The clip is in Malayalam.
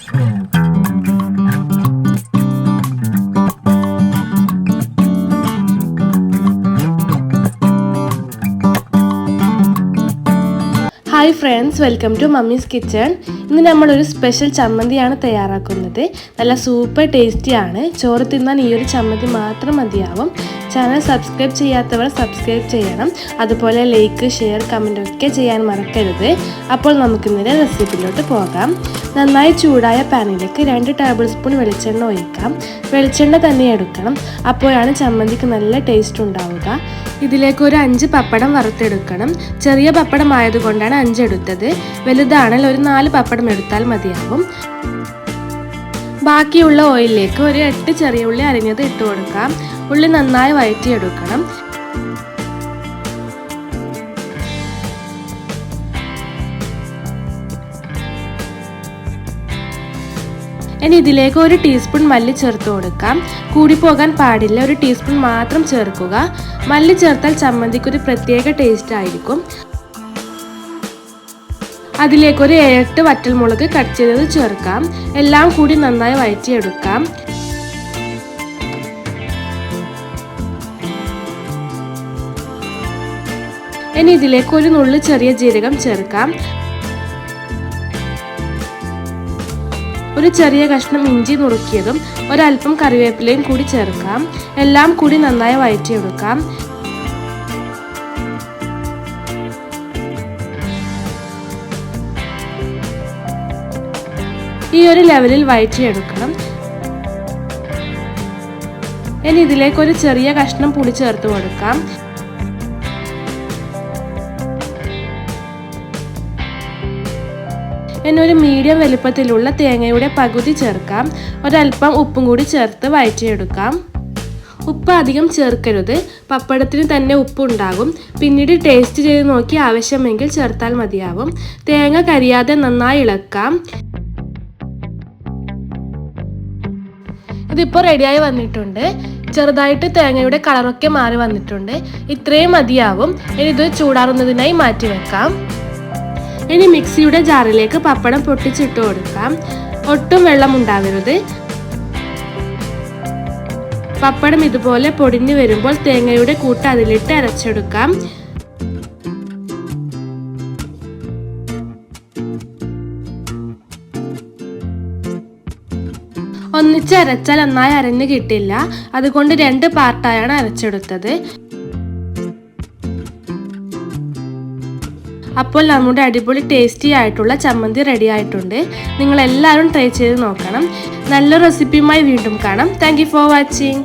Hi friends welcome to mummy's kitchen. ഇന്ന് നമ്മളൊരു സ്പെഷ്യൽ ചമ്മന്തിയാണ് തയ്യാറാക്കുന്നത്. നല്ല സൂപ്പർ ടേസ്റ്റിയാണ്. ചോറ് തിന്നാൻ ഈ ഒരു ചമ്മന്തി മാത്രം മതിയാവും. ചാനൽ സബ്സ്ക്രൈബ് ചെയ്യാത്തവർ സബ്സ്ക്രൈബ് ചെയ്യണം. അതുപോലെ ലൈക്ക് ഷെയർ കമന്റ് ഒക്കെ ചെയ്യാൻ മറക്കരുത്. അപ്പോൾ നമുക്കിന്നലെ റെസിപ്പിയിലോട്ട് പോകാം. നന്നായി ചൂടായ പാനിലേക്ക് രണ്ട് ടേബിൾ സ്പൂൺ വെളിച്ചെണ്ണ ഒഴിക്കാം. വെളിച്ചെണ്ണ തന്നെ എടുക്കണം. അപ്പോഴാണ് ചമ്മന്തിക്ക് നല്ല ടേസ്റ്റ് ഉണ്ടാവുക. ഇതിലേക്ക് ഒരു അഞ്ച് പപ്പടം വറുത്തെടുക്കണം. ചെറിയ പപ്പടം ആയതുകൊണ്ടാണ് അഞ്ച് എടുത്തത്. വലുതാണെങ്കിൽ ഒരു നാല് പപ്പടം എടുത്താൽ മതിയാവും. ബാക്കിയുള്ള ഓയിലിലേക്ക് ഒരു എട്ട് ചെറിയ ഉള്ളി അരിഞ്ഞത് ഇട്ട് കൊടുക്കാം. ഉള്ളി നന്നായി വഴറ്റിയെടുക്കണം ഇനി ഇതിലേക്ക് ഒരു ടീസ്പൂൺ മല്ലി ചേർത്ത് കൊടുക്കാം. കൂടി പോകാൻ പാടില്ല ഒരു ടീസ്പൂൺ മാത്രം ചേർക്കുക. മല്ലി ചേർത്താൽ ചമ്മന്തിക്ക് ഒരു പ്രത്യേക ടേസ്റ്റ് ആയിരിക്കും. അതിലേക്ക് ഒരു എട്ട് വറ്റൽമുളക് കട്ട് ചെയ്തത് ചേർക്കാം. എല്ലാം കൂടി നന്നായി വഴറ്റിയെടുക്കാം. ഇനി ഇതിലേക്ക് ഒരു നുള്ളു ചെറിയ ജീരകം ചേർക്കാം. ഒരു ചെറിയ കഷ്ണം ഇഞ്ചി നുറുക്കിയതും ഒരൽപ്പം കറിവേപ്പിലയും കൂടി ചേർക്കാം. എല്ലാം കൂടി നന്നായി വഴറ്റിയെടുക്കാം. ഈ ഒരു ലെവലിൽ വയറ്റിയെടുക്കണം ഇനി ഇതിലേക്ക് ഒരു ചെറിയ കഷ്ണം പുളി ചേർത്ത് കൊടുക്കാം. ഇനി ഒരു മീഡിയം വലുപ്പത്തിലുള്ള തേങ്ങയുടെ പകുതി ചേർക്കാം. ഒരല്പം ഉപ്പും കൂടി ചേർത്ത് വയറ്റിയെടുക്കാം. ഉപ്പ് അധികം ചേർക്കരുത്. പപ്പടത്തിന് തന്നെ ഉപ്പുണ്ടാകും പിന്നീട് ടേസ്റ്റ് ചെയ്ത് നോക്കി ആവശ്യമെങ്കിൽ ചേർത്താൽ മതിയാവും. തേങ്ങ കരിയാതെ നന്നായി ഇളക്കാം. ഇതിപ്പോൾ റെഡിയായി വന്നിട്ടുണ്ട്. ചെറുതായിട്ട് തേങ്ങയുടെ കളറൊക്കെ മാറി വന്നിട്ടുണ്ട്. ഇത്രയും മതിയാവും. ഇനി ഇത് ചൂടാറുന്നതിനായി മാറ്റി വെക്കാം. ഇനി മിക്സിയുടെ ജാറിലേക്ക് പപ്പടം പൊട്ടിച്ചിട്ട് കൊടുക്കാം. ഒട്ടും വെള്ളം ഉണ്ടാവരുത്. പപ്പടം ഇതുപോലെ പൊടിഞ്ഞു വരുമ്പോൾ തേങ്ങയുടെ കൂട്ട് അതിലിട്ട് അരച്ചെടുക്കാം. ഒന്നിച്ച് അരച്ചാൽ നന്നായി അരഞ്ഞു കിട്ടില്ല. അതുകൊണ്ട് രണ്ട് പാർട്ടായാണ് അരച്ചെടുത്തത്. അപ്പോൾ നമ്മുടെ അടിപൊളി ടേസ്റ്റി ആയിട്ടുള്ള ചമ്മന്തി റെഡി ആയിട്ടുണ്ട്. നിങ്ങൾ എല്ലാവരും ട്രൈ ചെയ്ത് നോക്കണം. നല്ല റെസിപ്പിയുമായി വീണ്ടും കാണാം. Thank for watching